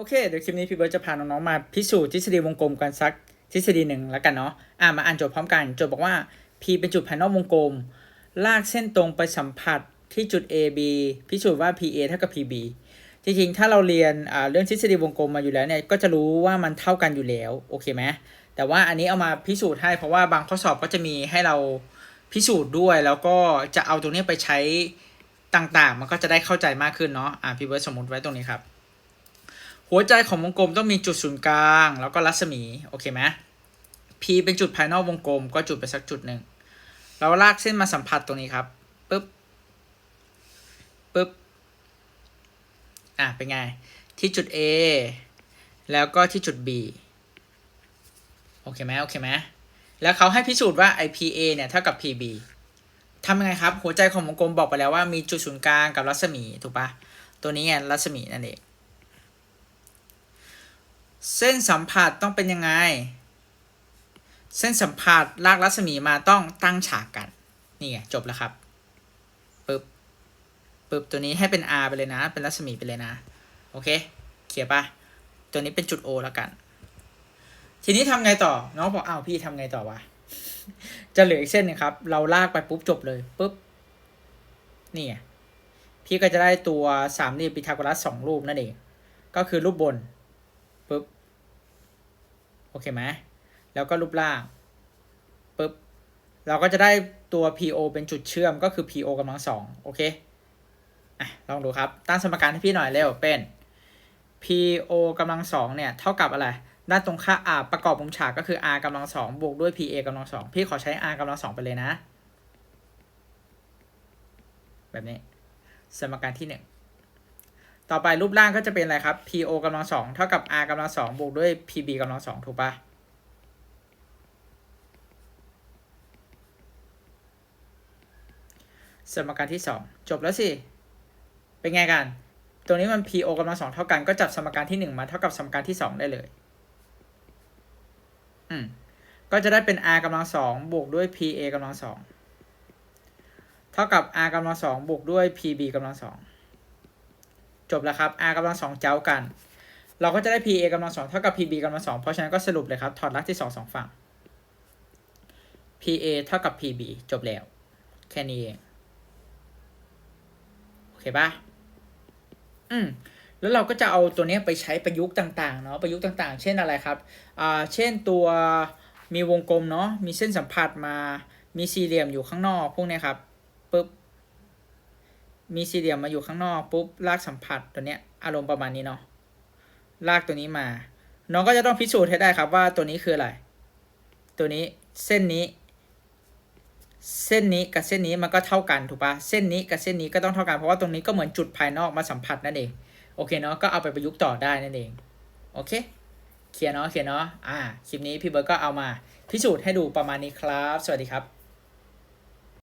โอเคเดี๋ยวคลิปนี้พี่เบิร์ดจะพาน้องๆมาพิสูจน์ทฤษฎีวงกลมกันสักทฤษฎีหนึ่งแล้วกันเนาะอ่ามาอ่านโจทย์พร้อมกันโจทย์บอกว่า P เป็นจุดภายนอกวงกลม ลากเส้นตรงไปสัมผัสที่จุด A B พิสูจน์ว่า PA เท่ากับ PB จริงๆ ถ้าเราเรียนอ่าเรื่องทฤษฎีวงกลมมาอยู่แล้วเนี่ยก็จะรู้ว่ามันเท่ากันอยู่แล้วโอเคไหมแต่ว่าอันนี้เอามาพิสูจน์ให้เพราะว่าบางข้อสอบก็จะมีให้เราพิสูจน์ด้วย แล้วก็จะเอาตรงนี้ไปใช้ต่างๆ มันก็จะได้เข้าใจมากขึ้นเนาะอ่าพี่เบิร์ดสมมติไว้ตรงนี้ครับ หัวใจของวงกลมต้องมีจุดศูนย์กลาง แล้วก็รัศมี โอเคไหม P เป็นจุดภายนอกวงกลม ก็จุดไปสักจุดหนึ่ง เราลากเส้นมาสัมผัสตรงนี้ครับปึ๊บปึ๊บ อะ เป็นไง ที่จุด A แล้วก็ที่จุด B โอเคไหมโอเคไหมแล้วเขาให้พิสูจน์ว่า IPA เนี่ยเท่ากับ PB ทำยังไงครับ หัวใจของวงกลมบอกไปแล้วว่ามีจุดศูนย์กลางกับรัศมี ถูกปะตัวนี้ไงรัศมีนั่นเอง เส้นสัมผัสต้องเป็นยังไง เส้นสัมผัสลากรัศมีมาต้องตั้งฉากกัน นี่ไงจบแล้วครับปึ๊บปึ๊บตัวนี้ให้เป็น R ไปเลยนะ เป็นรัศมีไปเลยนะ โอเคเขียนปะตัวนี้เป็นจุด O แล้วกัน ทีนี้ทำไงต่อ น้องบอกอ้าวพี่ทำไงต่อวะ จะเหลืออีกเส้นนึงครับ เราลากไปปุ๊บจบเลยปุ๊บ นี่ไงพี่ก็จะได้ตัวสามเหลี่ยมพีทาโกรัสสองรูปนั่นเอง ก็คือรูปบน ปุ๊บ โอเคไหมแล้วก็รูปล่างปุ๊บ เราก็จะได้ตัว PO เป็นจุดเชื่อมก็คือ PO กำลังสองโอเค อะ ลองดูครับ ตั้งสมการให้พี่หน่อยเร็ว เป็น PO กำลังสองเนี่ย เท่ากับอะไร ด้านตรงข้าอ่าประกอบมุมฉากก็คือ R กำลังสองบวกด้วย PA กำลังสองพี่ขอใช้ R กำลังสองไปเลยนะ แบบนี้ สมการที่หนึ่ง ต่อไปรูปร่างก็จะเป็นอะไรครับ PO กำลังสองเท่ากับ R กำลังสองบวกด้วย PB กำลังสองถูกปะสมการที่สองจบแล้วสิ เป็นไงกัน ตัวนี้มัน PO กำลังสองเท่ากันก็จับสมการที่หนึ่งมาเท่ากับสมการที่สองได้เลย อืม ก็จะได้เป็น R กำลังสองบวกด้วย PA กำลังสองเท่ากับ R กำลังสองบวกด้วย PB กำลังสอง จบแล้วครับ r กำลังสองเจ้ากัน เราก็จะได้ pa กำลังสองเท่ากับ pb กำลังสองเพราะฉะนั้นก็สรุปเลยครับ ถอดรากที่สองสองฝั่ง pa เท่ากับ pb จบแล้ว แค่นี้เอง โอเคปะอืมแล้วเราก็จะเอาตัวนี้ไปใช้ประยุกต์ต่างๆเนาะประยุกต์ต่างๆ เช่นอะไรครับอ่าเช่นตัวมีวงกลมเนาะมีเส้นสัมผัสมามีสี่เหลี่ยมอยู่ข้างนอกพวกนี้ครับปึ๊บ มีสี่เหลี่ยมมาอยู่ข้างนอกปุ๊บลากสัมผัสตัวเนี้ยอารมณ์ประมาณนี้เนาะลากตัวนี้มา น้องก็จะต้องพิสูจน์ให้ได้ครับว่าตัวนี้คืออะไร ตัวนี้เส้นนี้ เส้นนี้กับเส้นนี้มันก็เท่ากันถูกปะเส้นนี้กับเส้นนี้ก็ต้องเท่ากันเพราะว่าตรงนี้ก็เหมือนจุดภายนอกมาสัมผัสนั่นเองโอเคเนาะก็เอาไปประยุกต์ต่อได้นั่นเองโอเคเคลียร์เนาะเคลียร์เนาะอ่าคลิปนี้พี่เบิร์ดก็เอามาพิสูจน์ให้ดูประมาณนี้ครับ สวัสดีครับ